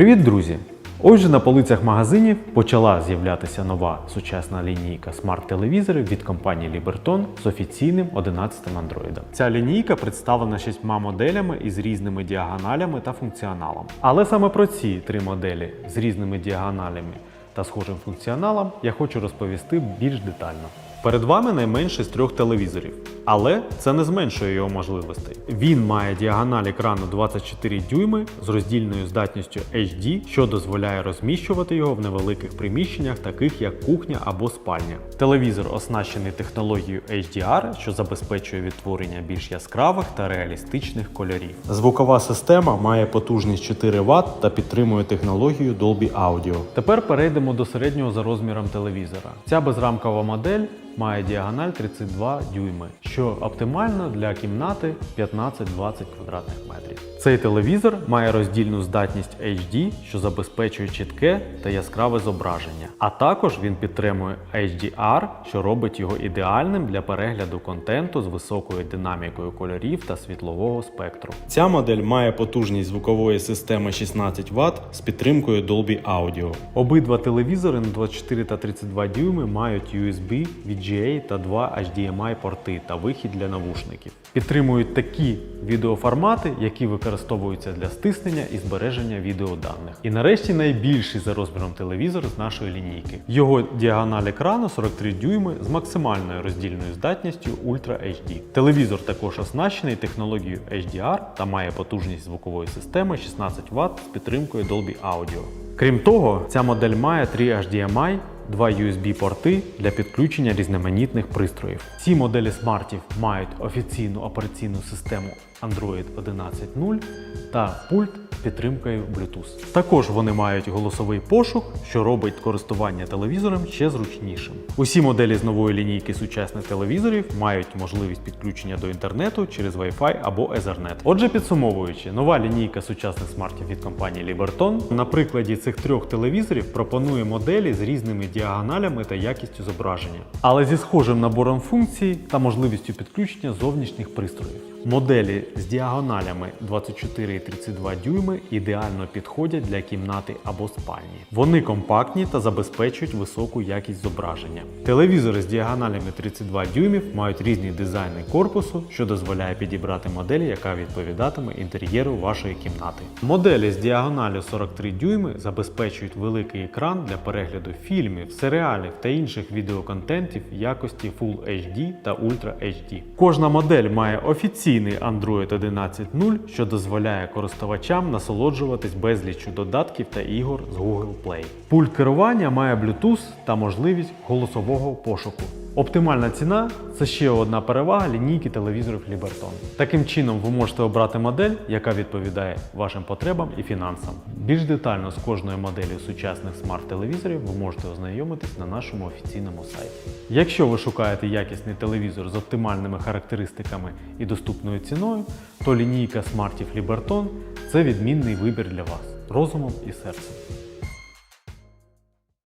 Привіт, друзі! Ось же на полицях магазинів почала з'являтися нова сучасна лінійка смарт-телевізорів від компанії Liberton з офіційним 11-м андроїдом. Ця лінійка представлена шістьма моделями із різними діагоналями та функціоналом. Але саме про ці три моделі з різними діагоналями та схожим функціоналом я хочу розповісти більш детально. Перед вами найменший з трьох телевізорів, але це не зменшує його можливостей. Він має діагональ екрану 24 дюйми з роздільною здатністю HD, що дозволяє розміщувати його в невеликих приміщеннях, таких як кухня або спальня. Телевізор оснащений технологією HDR, що забезпечує відтворення більш яскравих та реалістичних кольорів. Звукова система має потужність 4 Вт та підтримує технологію Dolby Audio. Тепер перейдемо до середнього за розміром телевізора. Ця безрамкова модель має діагональ 32 дюйми, що оптимально для кімнати 15-20 квадратних метрів. Цей телевізор має роздільну здатність HD, що забезпечує чітке та яскраве зображення. А також він підтримує HDR, що робить його ідеальним для перегляду контенту з високою динамікою кольорів та світлового спектру. Ця модель має потужність звукової системи 16 Вт з підтримкою Dolby Audio. Обидва телевізори на 24 та 32 дюйми мають USB, VGA та два HDMI порти та вихід для навушників. Підтримують такі відеоформати, які використовуються для стиснення і збереження відеоданих. І нарешті найбільший за розміром телевізор з нашої лінійки. Його діагональ екрану 43 дюйми з максимальною роздільною здатністю Ultra HD. Телевізор також оснащений технологією HDR та має потужність звукової системи 16 Вт з підтримкою Dolby Audio. Крім того, ця модель має 3 HDMI, два USB-порти для підключення різноманітних пристроїв. Ці моделі смартів мають офіційну операційну систему Android 11.0 та пульт підтримкою Bluetooth. Також вони мають голосовий пошук, що робить користування телевізором ще зручнішим. Усі моделі з нової лінійки сучасних телевізорів мають можливість підключення до інтернету через Wi-Fi або Ethernet. Отже, підсумовуючи, нова лінійка сучасних смартів від компанії Liberton на прикладі цих трьох телевізорів пропонує моделі з різними діагоналями та якістю зображення, але зі схожим набором функцій та можливістю підключення зовнішніх пристроїв. Моделі з діагоналями 24 і 32 дюйми ідеально підходять для кімнати або спальні. Вони компактні та забезпечують високу якість зображення. Телевізори з діагоналями 32 дюймів мають різні дизайни корпусу, що дозволяє підібрати модель, яка відповідатиме інтер'єру вашої кімнати. Моделі з діагоналю 43 дюйми забезпечують великий екран для перегляду фільмів, серіалів та інших відеоконтентів якості Full HD та Ultra HD. Кожна модель має офіційний Android 11.0, що дозволяє користувачам насолоджуватись безліччю додатків та ігор з Google Play. Пульт керування має Bluetooth та можливість голосового пошуку. Оптимальна ціна це ще одна перевага лінійки телевізорів Liberton. Таким чином, ви можете обрати модель, яка відповідає вашим потребам і фінансам. Більш детально з кожною моделлю сучасних смарт-телевізорів ви можете ознайомитись на нашому офіційному сайті. Якщо ви шукаєте якісний телевізор з оптимальними характеристиками і доступною ціною, то лінійка смартів Liberton це відмінний вибір для вас розумом і серцем.